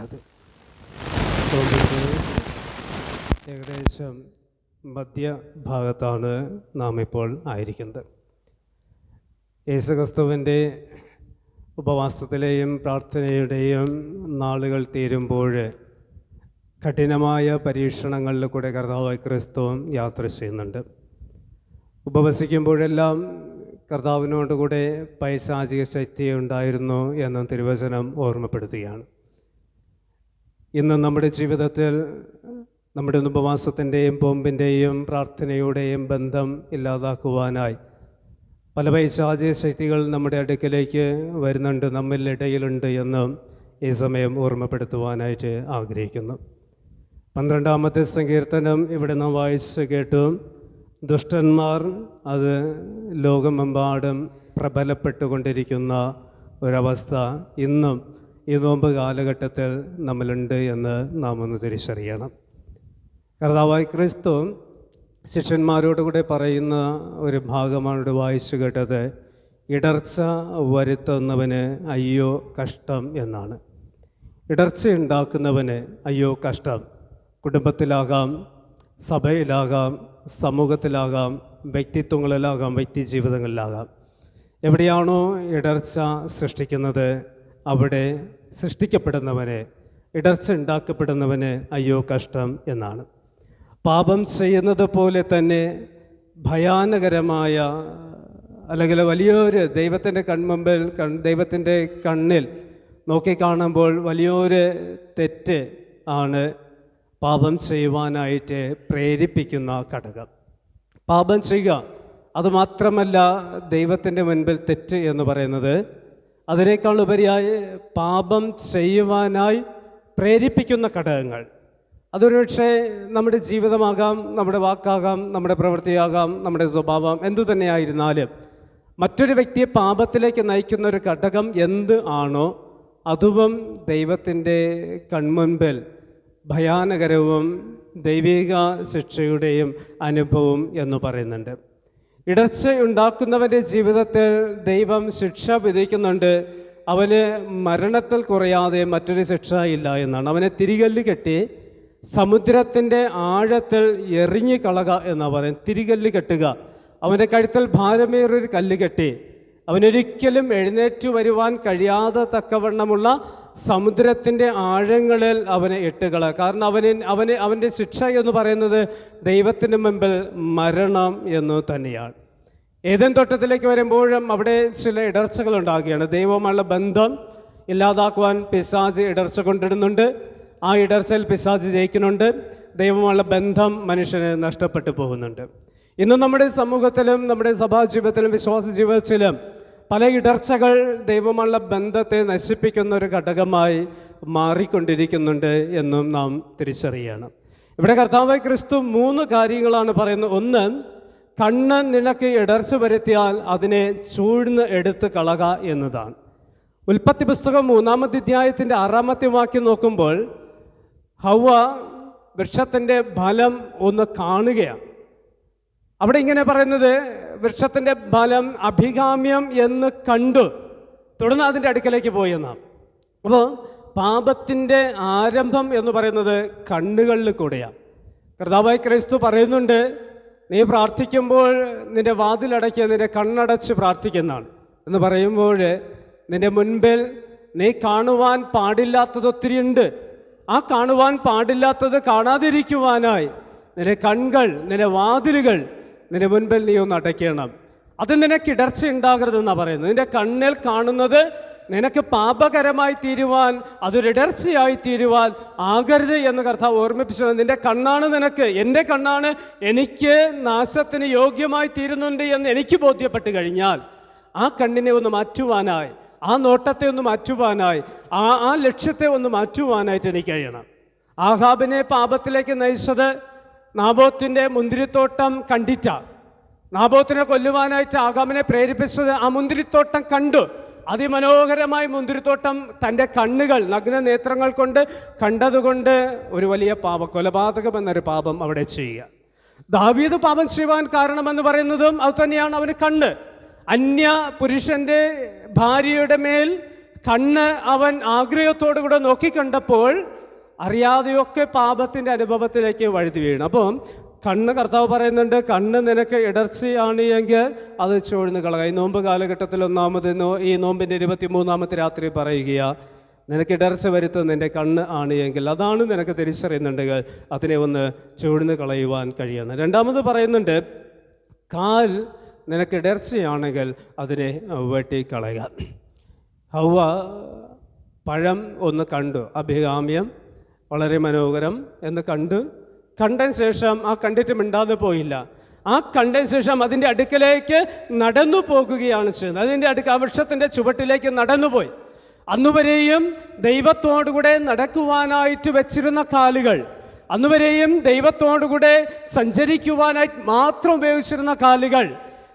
നല്ലത് ഏകദേശം മധ്യഭാഗത്താണ് നാം ഇപ്പോൾ ആയിരിക്കുന്നത്. യേശുക്രിസ്തുവിന്റെ ഉപവാസത്തിലെയും പ്രാർത്ഥനയുടെയും നാളുകൾ തീരുമ്പോൾ കഠിനമായ പരീക്ഷണങ്ങളിൽ കൂടെ കർത്താവ് ക്രിസ്തുവും യാത്ര ചെയ്യുന്നുണ്ട്. ഉപവസിക്കുമ്പോഴെല്ലാം കർത്താവിനോട് കൂടെ പൈശാചിക ശക്തി ഉണ്ടായിരുന്നു എന്ന തിരുവചനം ഓർമ്മപ്പെടുത്തുകയാണ്. ഇന്ന് നമ്മുടെ ജീവിതത്തിൽ നമ്മുടെ ഉപവാസത്തിന്റെയും പോമ്പിന്റെയും പ്രാർത്ഥനയുടെയും ബന്ധം ഇല്ലാതാക്കുവാനായി പല പൈശാചിക ശക്തികൾ നമ്മുടെ അടുക്കലേക്ക് വരുന്നുണ്ട് നമ്മളിടയിലുണ്ട് എന്ന് ഈ സമയം ഓർമ്മപ്പെടുത്തുവാനായിട്ട് ആഗ്രഹിക്കുന്നു. പന്ത്രണ്ടാമത്തെ സങ്കീർത്തനം ഇവിടെ നാം വായിച്ച് കേട്ടു. ദുഷ്ടന്മാർ അത് ലോകമെമ്പാടും പ്രബലപ്പെട്ടുകൊണ്ടിരിക്കുന്ന ഒരവസ്ഥ ഇന്നും ഈ നോമ്പ് കാലഘട്ടത്തിൽ നമ്മളുണ്ട് എന്ന് നാം ഒന്ന് തിരിച്ചറിയണം. കർത്താവായി ക്രിസ്തു ശിഷ്യന്മാരോട് കൂടെ പറയുന്ന ഒരു ഭാഗമാണ് ഇവിടെ വായിച്ചു കേട്ടത് ഇടർച്ച വരുത്തുന്നവന് അയ്യോ കഷ്ടം എന്നാണ്. ഇടർച്ച ഉണ്ടാക്കുന്നവന് അയ്യോ കഷ്ടം. കുടുംബത്തിലാകാം സഭയിലാകാം സമൂഹത്തിലാകാം വ്യക്തിത്വങ്ങളിലാകാം വ്യക്തി ജീവിതങ്ങളിലാകാം എവിടെയാണോ ഇടർച്ച സൃഷ്ടിക്കുന്നത് അവിടെ സൃഷ്ടിക്കപ്പെടുന്നവന് ഇടർച്ച ഉണ്ടാക്കപ്പെടുന്നവന് അയ്യോ കഷ്ടം എന്നാണ്. പാപം ചെയ്യുന്നത് പോലെ തന്നെ ഭയാനകരമായ അല്ലെങ്കിൽ വലിയൊരു ദൈവത്തിന്റെ കൺമുമ്പിൽ കൺ ദൈവത്തിന്റെ കണ്ണിൽ നോക്കിക്കാണുമ്പോൾ വലിയൊരു തെറ്റ് ആണ് പാപം ചെയ്യുവാനായിട്ട് പ്രേരിപ്പിക്കുന്ന ഘടകം. പാപം ചെയ്യുക അതുമാത്രമല്ല ദൈവത്തിന്റെ മുൻപിൽ തെറ്റ് എന്ന് പറയുന്നത് അതിനേക്കാൾ ഉപരിയായി പാപം ചെയ്യുവാനായി പ്രേരിപ്പിക്കുന്ന ഘടകങ്ങൾ. അതൊരുപക്ഷെ നമ്മുടെ ജീവിതമാകാം നമ്മുടെ വാക്കാകാം നമ്മുടെ പ്രവൃത്തിയാകാം നമ്മുടെ സ്വഭാവം എന്തു തന്നെയായിരുന്നാലും മറ്റൊരു വ്യക്തിയെ പാപത്തിലേക്ക് നയിക്കുന്ന ഒരു ഘടകം എന്ത് ആണോ അതുവും ദൈവത്തിന്റെ കൺമുൻപിൽ ഭയാനകരവും ദൈവിക ശിക്ഷയുടെയും അനുഭവം എന്ന് പറയുന്നുണ്ട്. ഇടർച്ച ഉണ്ടാക്കുന്നവന്റെ ജീവിതത്തിൽ ദൈവം ശിക്ഷ വിധിക്കുന്നുണ്ട് അവന് മരണത്തിൽ കുറയാതെ മറ്റൊരു ശിക്ഷ ഇല്ല എന്നാണ്. അവനെ തിരികല്ല് കെട്ടി സമുദ്രത്തിന്റെ ആഴത്തിൽ എറിഞ്ഞു കളക എന്ന് പറയും തിരികല്ല് കെട്ടുക. അവന്റെ കഴുത്തിൽ ഭാരമേറൊരു കല്ല് കെട്ടി അവനൊരിക്കലും എഴുന്നേറ്റു വരുവാൻ കഴിയാതെ തക്കവണ്ണമുള്ള സമുദ്രത്തിന്റെ ആഴങ്ങളിൽ അവനെ ഇട്ടുകള. കാരണം അവന് അവന് അവന്റെ ശിക്ഷ എന്ന് പറയുന്നത് ദൈവത്തിന് മുമ്പിൽ മരണം എന്ന് തന്നെയാണ്. ഏതൻ തോട്ടത്തിലേക്ക് വരുമ്പോഴും അവിടെ ചില ഇടർച്ചകൾ ഉണ്ടാകുകയാണ്. ദൈവവുമായുള്ള ബന്ധം ഇല്ലാതാക്കുവാൻ പിശാജ് ഇടർച്ച കൊണ്ടിടുന്നുണ്ട്. ആ ഇടർച്ചയിൽ പിശാജ് ജയിക്കുന്നുണ്ട്. ദൈവമുള്ള ബന്ധം മനുഷ്യന് നഷ്ടപ്പെട്ടു പോകുന്നുണ്ട്. ഇന്ന് നമ്മുടെ സമൂഹത്തിലും നമ്മുടെ സഭാ ജീവിതത്തിലും വിശ്വാസ ജീവിതത്തിലും പല ഇടർച്ചകൾ ദൈവമുള്ള ബന്ധത്തെ നശിപ്പിക്കുന്ന ഒരു ഘടകമായി മാറിക്കൊണ്ടിരിക്കുന്നുണ്ട് എന്നും നാം തിരിച്ചറിയണം. ഇവിടെ കർത്താവ് ക്രിസ്തു മൂന്ന് കാര്യങ്ങളാണ് പറയുന്നത്. ഒന്ന് കണ്ണ് നിനക്ക് ഇടർച്ച വരുത്തിയാൽ അതിനെ ചൂഴ്ന്ന് എടുത്ത് കളക എന്നതാണ്. ഉൽപ്പത്തി പുസ്തകം മൂന്നാമത്തെ അധ്യായത്തിന്റെ ആറാമത്തെ വാക്യം നോക്കുമ്പോൾ ഹൗവ വൃക്ഷത്തിന്റെ ഫലം ഒന്ന് കാണുകയാണ്. അവിടെ ഇങ്ങനെ പറയുന്നത് വൃക്ഷത്തിന്റെ ഫലം അഭികാമ്യം എന്ന് കണ്ടു. തുടർന്ന് അതിന്റെ അടുക്കലേക്ക് പോയി എന്നാണ് അപ്പോൾ പാപത്തിന്റെ ആരംഭം എന്ന് പറയുന്നത് കണ്ണുകളിൽ കൂടെയാണ് കർത്താവായ ക്രൈസ്തു പറയുന്നുണ്ട് നീ പ്രാർത്ഥിക്കുമ്പോൾ നിന്റെ വാതിലടയ്ക്കുക നിന്റെ കണ്ണടച്ച് പ്രാർത്ഥിക്കുന്നതാണ്. എന്ന് പറയുമ്പോൾ നിന്റെ മുൻപിൽ നീ കാണുവാൻ പാടില്ലാത്തത് ഒത്തിരി ഉണ്ട്. ആ കാണുവാൻ പാടില്ലാത്തത് കാണാതിരിക്കുവാനായി നിന്റെ കൺകൾ നിന്റെ വാതിലുകൾ നിന്റെ മുൻപിൽ നീ ഒന്ന് അടയ്ക്കണം. അത് നിനക്ക് ഇടർച്ച ഉണ്ടാകരുതെന്നാണ് പറയുന്നത്. നിന്റെ കണ്ണിൽ കാണുന്നത് നിനക്ക് പാപകരമായി തീരുവാൻ അതൊരിടർച്ചയായി തീരുവാൻ ആകരുത് എന്ന് കർത്താവ് ഓർമ്മിപ്പിച്ചത് നിന്റെ കണ്ണാണ് നിനക്ക് എന്റെ കണ്ണാണ്. എനിക്ക് നാശത്തിന് യോഗ്യമായി തീരുന്നുണ്ട് എന്ന് എനിക്ക് ബോധ്യപ്പെട്ട് കഴിഞ്ഞാൽ ആ കണ്ണിനെ ഒന്ന് മാറ്റുവാനായി ആ നോട്ടത്തെ ഒന്ന് മാറ്റുവാനായി ആ ആ ലക്ഷ്യത്തെ ഒന്ന് മാറ്റുവാനായിട്ട് എനിക്ക് കഴിയണം. ആഹാബിനെ പാപത്തിലേക്ക് നയിച്ചത് നാബോത്തിന്റെ മുന്തിരിത്തോട്ടം കണ്ടിച്ച നാബോത്തിനെ കൊല്ലുവാനായിട്ട് ആഗാമിനെ പ്രേരിപ്പിച്ചത് ആ മുന്തിരിത്തോട്ടം കണ്ടു. അതിമനോഹരമായി മുന്തിരിത്തോട്ടം തന്റെ കണ്ണുകൾ നഗ്ന നേത്രങ്ങൾ കൊണ്ട് കണ്ടതുകൊണ്ട് ഒരു വലിയ പാപ കൊലപാതകം എന്നൊരു പാപം അവിടെ ചെയ്യുക. ദാവീദ് പാപം ചെയ്യുവാൻ കാരണമെന്ന് പറയുന്നതും അത് തന്നെയാണ് അവന് കണ്ണ്. അന്യ പുരുഷന്റെ ഭാര്യയുടെ മേൽ കണ്ണ് അവൻ ആഗ്രഹത്തോടു കൂടെ നോക്കിക്കണ്ടപ്പോൾ അറിയാതെയൊക്കെ പാപത്തിന്റെ അനുഭവത്തിലേക്ക് വഴുതി വീണു അപ്പം കണ്ണ് കർത്താവ് പറയുന്നുണ്ട് കണ്ണ് നിനക്ക് ഇടർച്ചയാണ് എങ്കിൽ അത് ചൊഴിഞ്ഞു കളക. ഈ നോമ്പ് കാലഘട്ടത്തിൽ ഒന്നാമത് ഈ നോമ്പിന്റെ ഇരുപത്തി മൂന്നാമത്തെ രാത്രി പറയുക നിനക്ക് ഇടർച്ച വരുത്തുന്ന നിന്റെ കണ്ണ് ആണ് എങ്കിൽ അതാണ് നിനക്ക് തിരിച്ചറിയുന്നുണ്ടെങ്കിൽ അതിനെ ഒന്ന് ചുവടുന്ന് കളയുവാൻ കഴിയുന്നു രണ്ടാമത് പറയുന്നുണ്ട് കാൽ നിനക്ക് ഇടർച്ചയാണെങ്കിൽ അതിനെ വെട്ടിക്കളയുക. ഹൗവ പഴം ഒന്ന് കണ്ടു അഭികാമ്യം വളരെ മനോഹരം എന്ന് കണ്ട് കണ്ടതിന് ശേഷം ആ കണ്ടിട്ട് മിണ്ടാതെ പോയില്ല. ആ കണ്ടതിന് ശേഷം അതിന്റെ അടുക്കലേക്ക് നടന്നു പോകുകയാണ് ചെയ്യുന്നത്. അതിന്റെ അടുക്ക ആ വൃക്ഷത്തിന്റെ ചുവട്ടിലേക്ക് നടന്നുപോയി അന്നുവരെയും ദൈവത്തോടുകൂടെ നടക്കുവാനായിട്ട് വെച്ചിരുന്ന കാലുകൾ അന്നുവരെയും ദൈവത്തോടുകൂടെ സഞ്ചരിക്കുവാനായിട്ട് മാത്രം ഉപയോഗിച്ചിരുന്ന കാലുകൾ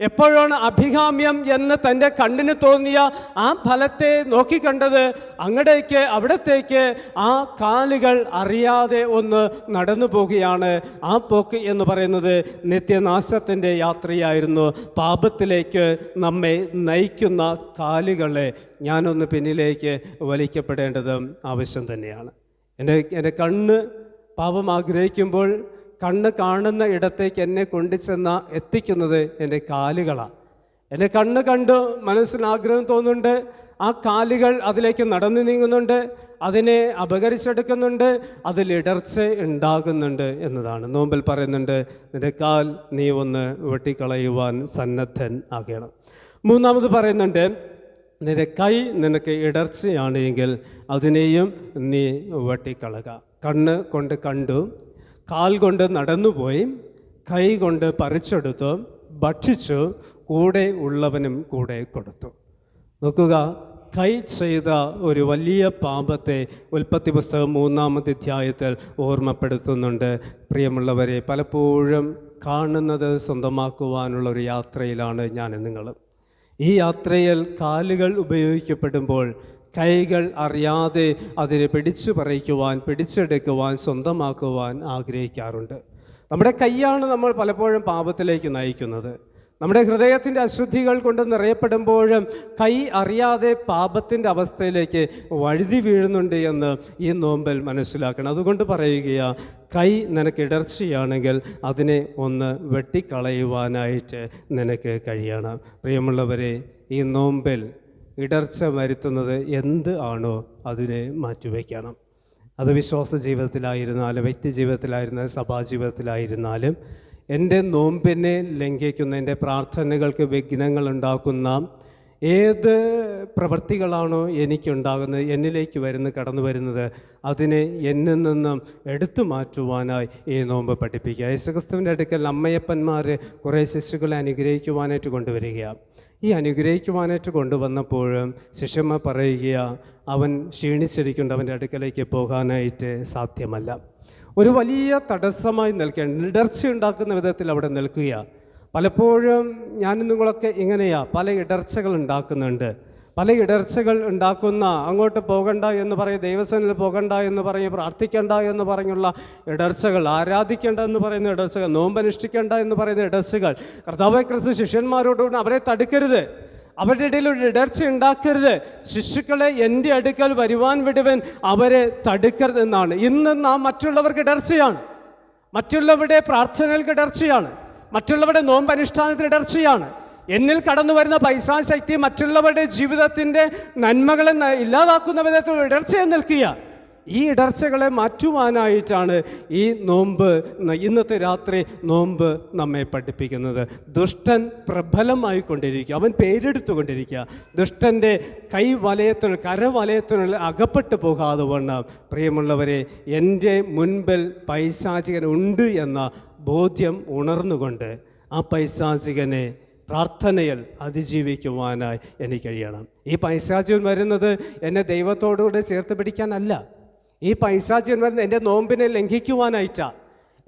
എപ്പോഴാണ് അഭികാമ്യം എന്ന് തന്റെ കണ്ണിന് തോന്നിയ ആ ഫലത്തെ നോക്കിക്കണ്ടത് അങ്ങടേക്ക് അവിടത്തേക്ക് ആ കാലുകൾ അറിയാതെ ഒന്ന് നടന്നു പോവുകയാണ്. ആ പോക്ക് എന്ന് പറയുന്നത് നിത്യനാശത്തിന്റെ യാത്രയായിരുന്നു. പാപത്തിലേക്ക് നമ്മെ നയിക്കുന്ന കാലുകളെ ഞാനൊന്ന് പിന്നിലേക്ക് വലിക്കപ്പെടേണ്ടത് ആവശ്യം തന്നെയാണ്. എന്റെ എന്റെ കണ്ണ് പാപം ആഗ്രഹിക്കുമ്പോൾ കണ്ണ് കാണുന്ന ഇടത്തേക്ക് എന്നെ കൊണ്ടുചെന്ന എത്തിക്കുന്നത് എന്റെ കാലുകളാണ്. എന്റെ കണ്ണ് കണ്ട് മനസ്സിന് ആഗ്രഹം തോന്നുന്നുണ്ട്. ആ കാലുകൾ അതിലേക്ക് നടന്നു നീങ്ങുന്നുണ്ട്. അതിനെ അപകരിച്ചെടുക്കുന്നുണ്ട്. അതിലിടർച്ച ഉണ്ടാകുന്നുണ്ട് എന്നതാണ്. നോമ്പിൽ പറയുന്നുണ്ട് നിന്റെ കാൽ നീ ഒന്ന് വെട്ടിക്കളയുവാൻ സന്നദ്ധൻ ആകണം. മൂന്നാമത് പറയുന്നുണ്ട് നിന്റെ കൈ നിനക്ക് ഇടർച്ചയാണെങ്കിൽ അതിനെയും നീ വെട്ടിക്കളക കണ്ണ് കൊണ്ട് കണ്ടു കാൽ കൊണ്ട് നടന്നുപോയി കൈ കൊണ്ട് പറിച്ചെടുത്തു ഭക്ഷിച്ചു കൂടെ ഉള്ളവനും കൂടെ കൊടുത്തു. നോക്കുക കൈ ചെയ്ത ഒരു വലിയ പാപത്തെ ഉൽപ്പത്തി പുസ്തകം മൂന്നാമത്തെ അധ്യായത്തിൽ ഓർമ്മപ്പെടുത്തുന്നുണ്ട്. പ്രിയമുള്ളവരെ പലപ്പോഴും കാണുന്നത് സ്വന്തമാക്കുവാനുള്ള ഒരു യാത്രയിലാണ് ഞാൻ നിങ്ങൾ ഈ യാത്രയിൽ കാലുകൾ ഉപയോഗിക്കപ്പെടുമ്പോൾ കൈകൾ അറിയാതെ അതിനെ പിടിച്ചു പറിക്കുവാൻ പിടിച്ചെടുക്കുവാൻ സ്വന്തമാക്കുവാൻ ആഗ്രഹിക്കാറുണ്ട്. നമ്മുടെ കൈയാണ് നമ്മൾ പലപ്പോഴും പാപത്തിലേക്ക് നയിക്കുന്നത്. നമ്മുടെ ഹൃദയത്തിന്റെ അശുദ്ധികൾ കൊണ്ട് നിറയപ്പെടുമ്പോഴും കൈ അറിയാതെ പാപത്തിന്റെ അവസ്ഥയിലേക്ക് വഴുതി വീഴുന്നുണ്ട് എന്ന് ഈ നോമ്പൽ മനസ്സിലാക്കണം. അതുകൊണ്ട് പറയുകയാ കൈ നിനക്ക് ഇടർച്ചയാണെങ്കിൽ അതിനെ ഒന്ന് വെട്ടിക്കളയുവാനായിട്ട് നിനക്ക് കഴിയണം. പ്രിയമുള്ളവരെ ഈ നോമ്പിൽ ഇടർച്ച വരുത്തുന്നത് എന്ത് ആണോ അതിനെ മാറ്റിവെക്കണം അത് വിശ്വാസ ജീവിതത്തിലായിരുന്നാലും വ്യക്തി ജീവിതത്തിലായിരുന്നാലും സഭാ ജീവിതത്തിലായിരുന്നാലും എന്റെ നോമ്പിനെ ലംഘിക്കുന്ന എന്റെ പ്രാർത്ഥനകൾക്ക് വിഘ്നങ്ങൾ ഉണ്ടാക്കുന്ന ഏത് പ്രവൃത്തികളാണോ എനിക്കുണ്ടാകുന്നത് എന്നിലേക്ക് വരുന്ന കടന്നു വരുന്നത് അതിനെ എന്നിൽ നിന്നും എടുത്തു മാറ്റുവാനായി ഈ നോമ്പ് പഠിപ്പിക്കുക. യേശുക്രിസ്തുവിന്റെ അടുക്കൽ അമ്മയപ്പന്മാർ കുറേ ശിശുക്കളെ അനുഗ്രഹിക്കുവാനായിട്ട് കൊണ്ടുവരികയാണ്. ഈ അനുഗ്രഹിക്കുവാനായിട്ട് കൊണ്ടുവന്നപ്പോൾ ശിഷ്യമ്മ പറയുക അവൻ ക്ഷീണിച്ചിരിക്കുന്നുണ്ട് അവന്റെ അടുക്കലേക്ക് പോകാനായിട്ട് സാധ്യമല്ല. ഒരു വലിയ തടസ്സമായി നിൽക്കുകയാണ് ഇടർച്ച ഉണ്ടാക്കുന്ന വിധത്തിൽ അവിടെ നിൽക്കുക പലപ്പോഴും ഞാനും നിങ്ങളൊക്കെ ഇങ്ങനെയാ പല ഇടർച്ചകൾ ഉണ്ടാക്കുന്നുണ്ട്. പല ഇടർച്ചകൾ ഉണ്ടാക്കുന്ന അങ്ങോട്ട് പോകണ്ട എന്ന് പറയും ദൈവസനിൽ പോകണ്ട എന്ന് പറയും പ്രാർത്ഥിക്കേണ്ട എന്ന് പറഞ്ഞുള്ള ഇടർച്ചകൾ ആരാധിക്കേണ്ട എന്ന് പറയുന്ന ഇടർച്ചകൾ നോമ്പനുഷ്ഠിക്കേണ്ട എന്ന് പറയുന്ന ഇടർച്ചകൾ. കർത്താവെ ക്രിസ്തു ശിഷ്യന്മാരോടുകൂടി അവരെ തടുക്കരുത്. അവരുടെ ഇടയിൽ ഒരു ഇടർച്ച ഉണ്ടാക്കരുത്. ശിശുക്കളെ എന്റെ അടുക്കൽ വരുവാൻ വിടുവൻ അവരെ തടുക്കരുത് എന്നാണ്. ഇന്ന് നാം മറ്റുള്ളവർക്ക് ഇടർച്ചയാണ്. മറ്റുള്ളവരുടെ പ്രാർത്ഥനകൾക്ക് ഇടർച്ചയാണ്. മറ്റുള്ളവരുടെ നോമ്പ് അനുഷ്ഠാനത്തിന് ഇടർച്ചയാണ്. എന്നിൽ കടന്നു വരുന്ന പൈസാശക്തി മറ്റുള്ളവരുടെ ജീവിതത്തിന്റെ നന്മകളെ ഇല്ലാതാക്കുന്ന വിധത്തിൽ ഇടർച്ചയെ നിൽക്കുക. ഈ ഇടർച്ചകളെ മാറ്റുവാനായിട്ടാണ് ഈ നോമ്പ് ഇന്നത്തെ രാത്രി നോമ്പ് നമ്മെ പഠിപ്പിക്കുന്നത്. ദുഷ്ടൻ പ്രബലമായി കൊണ്ടിരിക്കുക. അവൻ പേരെടുത്തുകൊണ്ടിരിക്കുക ദുഷ്ടന്റെ കൈ വലയത്തിൽ കരവലയത്തിനുള്ള അകപ്പെട്ടു പോകാതെ വണ്ണം. പ്രിയമുള്ളവരെ എന്റെ മുൻപിൽ പൈശാചികൻ ഉണ്ട് എന്ന ബോധ്യം ഉണർന്നുകൊണ്ട് ആ പൈശാചികനെ പ്രാർത്ഥനയിൽ അതിജീവിക്കുവാനായി എനിക്ക് കഴിയണം. ഈ പൈശാചിയൻ വരുന്നത് എന്നെ ദൈവത്തോടുകൂടെ ചേർത്ത് പിടിക്കാനല്ല. ഈ പൈശാചിയൻ വരുന്നത് എന്റെ നോമ്പിനെ ലംഘിക്കുവാനായിട്ടാ.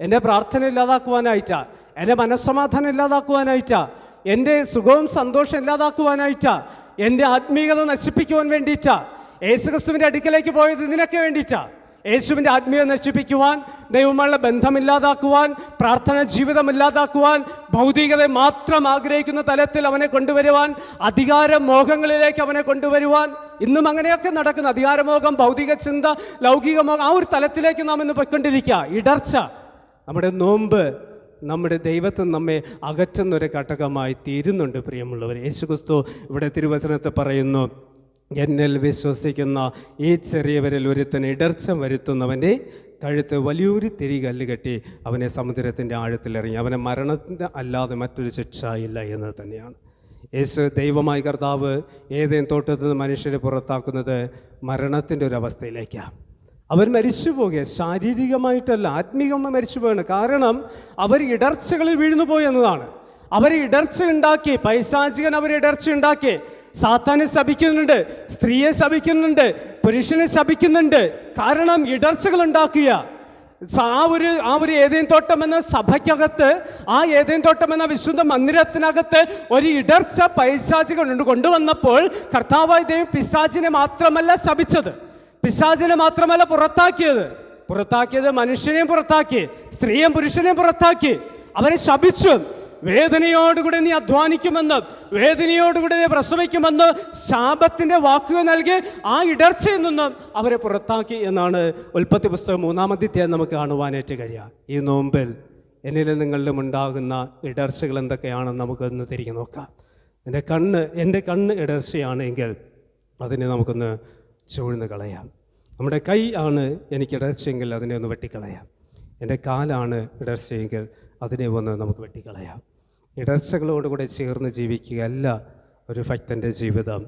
എന്റെ പ്രാർത്ഥന ഇല്ലാതാക്കുവാനായിട്ടാ. എന്റെ മനസ്സമാധാനം ഇല്ലാതാക്കുവാനായിട്ടാ. എന്റെ സുഖവും സന്തോഷം ഇല്ലാതാക്കുവാനായിട്ടാ. എന്റെ ആത്മീയത നശിപ്പിക്കുവാൻ വേണ്ടിയിട്ടാ. യേശുക്രിസ്തുവിന്റെ അടുക്കലേക്ക് പോയത് ഇതിനൊക്കെ വേണ്ടിയിട്ടാ. യേശുവിന്റെ ആത്മീയം നശിപ്പിക്കുവാൻ ദൈവമുള്ള ബന്ധമില്ലാതാക്കുവാൻ പ്രാർത്ഥന ജീവിതമില്ലാതാക്കുവാൻ ഭൗതികത മാത്രം ആഗ്രഹിക്കുന്ന തലത്തിൽ അവനെ കൊണ്ടുവരുവാൻ അധികാരമോഹങ്ങളിലേക്ക് അവനെ കൊണ്ടുവരുവാൻ ഇന്നും അങ്ങനെയൊക്കെ നടക്കുന്ന അധികാരമോഹം ഭൗതിക ചിന്ത ലൗകികമോഹം ആ ഒരു തലത്തിലേക്ക് നാം ഇന്ന് പൊയ്ക്കൊണ്ടിരിക്കുക. ഇടർച്ച നമ്മുടെ നോമ്പ് നമ്മുടെ ദൈവത്തെ നമ്മെ അകറ്റുന്നൊരു ഘടകമായി തീരുന്നുണ്ട് പ്രിയമുള്ളവർ യേശുക്രിസ്തു ഇവിടെ തിരുവചനത്തെ പറയുന്നു എന്നിൽ വിശ്വസിക്കുന്ന ഈ ചെറിയവരിൽ ഒരുത്തൻ ഇടർച്ച വരുത്തുന്നവന്റെ കഴുത്ത് വലിയൊരു തിരികല്ല് കെട്ടി അവനെ സമുദ്രത്തിന്റെ ആഴത്തിലിറങ്ങി അവനെ മരണത്തിന് അല്ലാതെ മറ്റൊരു ശിക്ഷ ഇല്ല എന്ന് തന്നെയാണ്. യേശു ദൈവമായ കർത്താവ് ഏതേം തോട്ടത്തിൽ നിന്ന് മനുഷ്യരെ പുറത്താക്കുന്നത് മരണത്തിന്റെ ഒരു അവസ്ഥയിലേക്കാണ് അവർ മരിച്ചു പോകുക ശാരീരികമായിട്ടല്ല ആത്മീകമായി മരിച്ചു പോകണം കാരണം അവർ ഇടർച്ചകളിൽ വീഴുന്നു പോയി എന്നതാണ്. അവർ ഇടർച്ച ഉണ്ടാക്കി പൈശാചികൻ അവർ ഇടർച്ച ഉണ്ടാക്കി. സാത്താനെ ശപിക്കുന്നുണ്ട് സ്ത്രീയെ ശപിക്കുന്നുണ്ട് പുരുഷനെ ശപിക്കുന്നുണ്ട്. കാരണം ഇടർച്ചകൾ ഉണ്ടാക്കുക ആ ഒരു ആ ഒരു ഏതേൻ തോട്ടം എന്ന സഭയ്ക്കകത്ത് ആ ഏതേൻ തോട്ടം എന്ന വിശുദ്ധ മന്ദിരത്തിനകത്ത് ഒരു ഇടർച്ച പൈശാചികളുണ്ട് കൊണ്ടുവന്നപ്പോൾ കർത്താവായ ദൈവം പിശാചിനെ മാത്രമല്ല ശപിച്ചത്. പിശാചിനെ മാത്രമല്ല പുറത്താക്കിയത്. പുറത്താക്കിയത് മനുഷ്യനെയും പുറത്താക്കി സ്ത്രീയും പുരുഷനെയും പുറത്താക്കി. അവരെ ശപിച്ചു. വേദനയോടുകൂടി നീ അധ്വാനിക്കുമെന്ന് വേദനയോടുകൂടെ നീ പ്രസവിക്കുമെന്ന് ശാപത്തിന്റെ വാക്കുകൾ നൽകി ആ ഇടർച്ചയിൽ നിന്ന് അവരെ പുറത്താക്കി എന്നാണ് ഉൽപ്പത്തി പുസ്തകം മൂന്നാമത്തെ നമുക്ക് കാണുവാനായിട്ട് കഴിയുക. ഈ നോമ്പിൽ എന്നിലും നിങ്ങളിലും ഉണ്ടാകുന്ന ഇടർച്ചകൾ എന്തൊക്കെയാണെന്ന് നമുക്കൊന്ന് തിരികെ നോക്കാം. എന്റെ കണ്ണ് എന്റെ കണ്ണ് ഇടർച്ചയാണെങ്കിൽ അതിനെ നമുക്കൊന്ന് ചൂഴ്ന്ന് കളയാം. നമ്മുടെ കൈ ആണ് എനിക്ക് ഇടർച്ചയെങ്കിൽ അതിനെ ഒന്ന് വെട്ടിക്കളയാം. എന്റെ കാലാണ് ഇടർച്ചയെങ്കിൽ അതിനെ ഒന്ന് നമുക്ക് വെട്ടിക്കളയാം. ഇടർച്ചകളോടുകൂടെ ചേർന്ന് ജീവിക്കുകയല്ല ഒരു ഭക്തന്റെ ജീവിതം.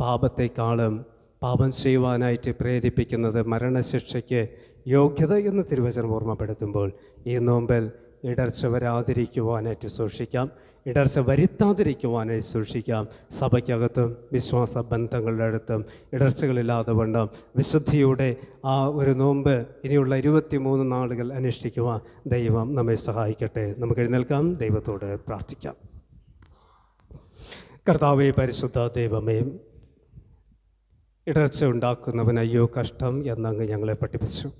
പാപത്തെക്കാളും പാപം ചെയ്യുവാനായിട്ട് പ്രേരിപ്പിക്കുന്നത് മരണശിക്ഷയ്ക്ക് യോഗ്യത എന്ന് തിരുവചനം ഓർമ്മപ്പെടുത്തുമ്പോൾ ഈ നോമ്പൽ ഇടർച്ച വരാതിരിക്കുവാനായിട്ട് സൂക്ഷിക്കാം. ഇടർച്ച വരുത്താതിരിക്കുവാനായി സൂക്ഷിക്കാം. സഭയ്ക്കകത്തും വിശ്വാസ ബന്ധങ്ങളുടെ അടുത്തും ഇടർച്ചകളില്ലാതെ വണ്ണം വിശുദ്ധിയുടെ ആ ഒരു നോമ്പ് ഇനിയുള്ള ഇരുപത്തി മൂന്ന് നാളുകൾ അനുഷ്ഠിക്കുവാൻ ദൈവം നമ്മെ സഹായിക്കട്ടെ. നമുക്ക് എഴുന്നേൽക്കാം ദൈവത്തോട് പ്രാർത്ഥിക്കാം. കർത്താവെ പരിശുദ്ധ ദൈവമേ ഇടർച്ച ഉണ്ടാക്കുന്നവൻ അയ്യോ കഷ്ടം എന്നങ്ങ് ഞങ്ങളെ പഠിപ്പിച്ചു.